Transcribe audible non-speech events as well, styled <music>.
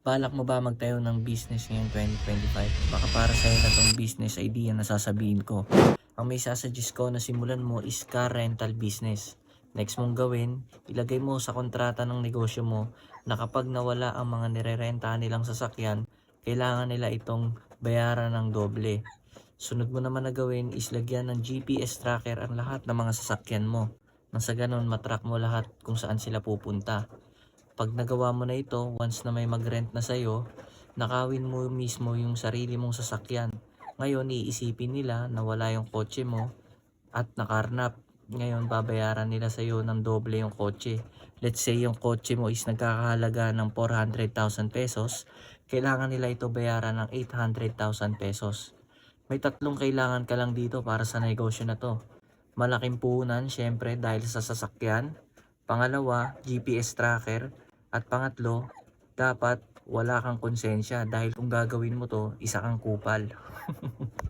Balak mo ba magtayo ng business ngayong 2025? Baka para sa'yo na tong business idea na sasabihin ko. Ang may sasuggest ko na simulan mo is car rental business. Next mong gawin, ilagay mo sa kontrata ng negosyo mo na kapag nawala ang mga nirerentahan nilang sasakyan, kailangan nila itong bayaran ng doble. Sunod mo naman na gawin is lagyan ng GPS tracker ang lahat ng mga sasakyan mo. Nang sa ganun, matrack mo lahat kung saan sila pupunta. Pag nagawa mo na ito, once na may mag-rent na sa'yo, nakawin mo mismo yung sarili mong sasakyan. Ngayon, iisipin nila na wala yung kotse mo at nakarnap. Ngayon, babayaran nila sa'yo ng doble yung kotse. Let's say yung kotse mo is nagkakahalaga ng 400,000 pesos, kailangan nila ito bayaran ng 800,000 pesos. May tatlong kailangan ka lang dito para sa negosyo na to. Malaking puhunan, syempre, dahil sa sasakyan. Pangalawa, GPS tracker. At pangatlo, dapat wala kang konsensya dahil kung gagawin mo to, isa kang kupal. <laughs>